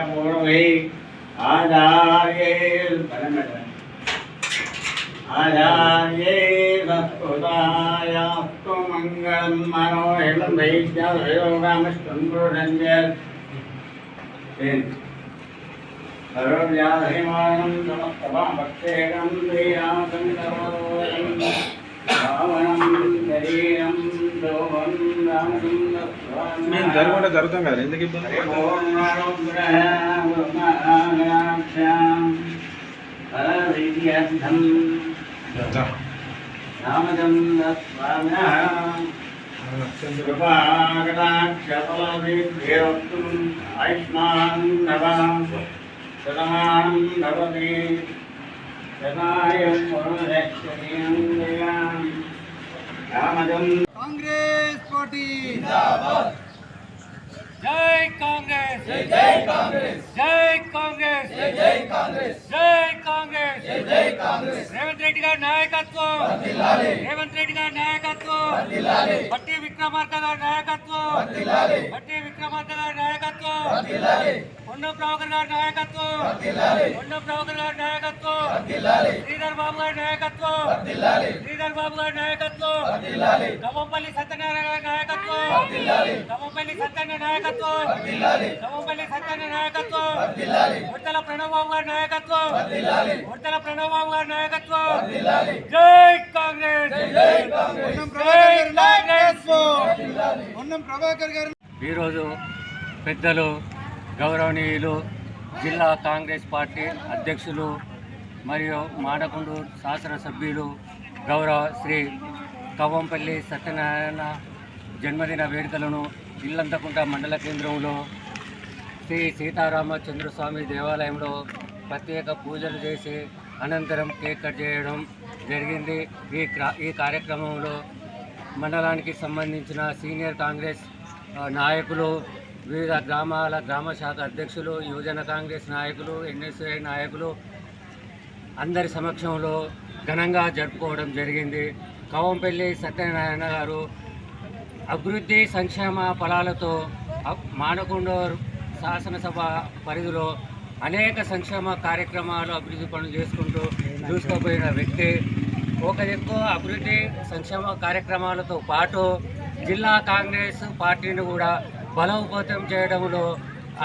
சமுழுவை ஆதாரியேல் பரமடன் ஆதாரியேதாயாப்து மங்களம் மனோஹிலம் வைத்தியம் யோகாமஸ்தம்புடன் சரோஜாதிமானம் சமஸ்தபா பக்தேகம் ஸ்ரீராசம் మేము జరగకుండా జరుగుతాం కదా ఎందుకు ఇబ్బంది ఆయుష్మాన్ నవాం శతమానం భవతి శతాయం వరుణరక్షణీయం పార్టీ. జై కాంగ్రెస్. జై జై కాంగ్రెస్. జై కాంగ్రెస్. జై జై కాంగ్రెస్. జై కాంగ్రెస్. జై జై కాంగ్రెస్. రేవంత్ రెడ్డి గారి నాయకత్వం. రేవంత్ రెడ్డి గారి నాయకత్వం. పట్టి విక్రమార్క గారి నాయకత్వం. పట్టి విక్రమార్క గారి నాయకత్వం. పొన్నం ప్రభాకర్ గారి నాయకత్వం. పొన్నం ప్రభాకర్ గారి నాయకత్వం. శ్రీధర్ బాబు గారి నాయకత్వం. శ్రీధర్ బాబు గారి నాయకత్వం. నవంపల్లి సత్యనారాయణ గారి నాయకత్వం. నవంపల్లి సత్యనారాయణ నాయకత్వం. నవంపల్లి సత్యనారాయణ నాయకత్వం. ఉత్తల ప్రణవ్ బాబు గారి నాయకత్వం. ఉత్తల ప్రణవ్ బాబు గారి నాయకత్వం. జై కాంగ్రెస్. జై కాంగ్రెస్. పొన్నం ప్రభాకర్ నాయకత్వం పొన్నం ప్రభాకర్ గారు. ఈరోజు పెద్దలు గౌరవనీయులు జిల్లా కాంగ్రెస్ పార్టీ అధ్యక్షులు మరియు మాడకొండు శాసనసభ్యులు గౌరవ శ్రీ కవ్వంపల్లి సత్యనారాయణ జన్మదిన వేడుకలను ఇల్లంతకుంట మండల కేంద్రంలో శ్రీ సీతారామచంద్రస్వామి దేవాలయంలో ప్రత్యేక పూజలు చేసి అనంతరం కేక్ కట్ చేయడం జరిగింది. ఈ క్రా- ఈ కార్యక్రమంలో మండలానికి సంబంధించిన సీనియర్ కాంగ్రెస్ నాయకులు వివిధ గ్రామాల గ్రామ శాఖ అధ్యక్షులు యువజన కాంగ్రెస్ నాయకులు ఎన్ఎస్ఐ నాయకులు అందరి సమక్షంలో ఘనంగా జరుపుకోవడం జరిగింది. కవంపల్లి సత్యనారాయణ గారు అభివృద్ధి సంక్షేమ ఫలాలతో మానకొండూరు శాసనసభ పరిధిలో అనేక సంక్షేమ కార్యక్రమాలు అభివృద్ధి పనులు చేసుకుంటూ దూసుకుపోయిన వ్యక్తి. ఒక ఎక్కువ అభివృద్ధి సంక్షేమ కార్యక్రమాలతో పాటు జిల్లా కాంగ్రెస్ పార్టీని కూడా బలోపేతం చేయడంలో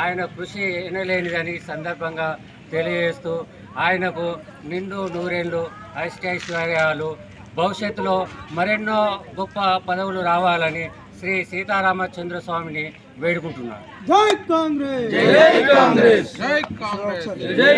ఆయన కృషి ఎనలేనిదని సందర్భంగా తెలియజేస్తూ ఆయనకు నిండు నూరేళ్ళు ఐష్టైశ్వర్యాలు భవిష్యత్తులో మరెన్నో గొప్ప పదవులు రావాలని శ్రీ సీతారామచంద్ర స్వామిని వేడుకుంటున్నాను. జై కాంగ్రెస్! జై కాంగ్రెస్! జై కాంగ్రెస్! జై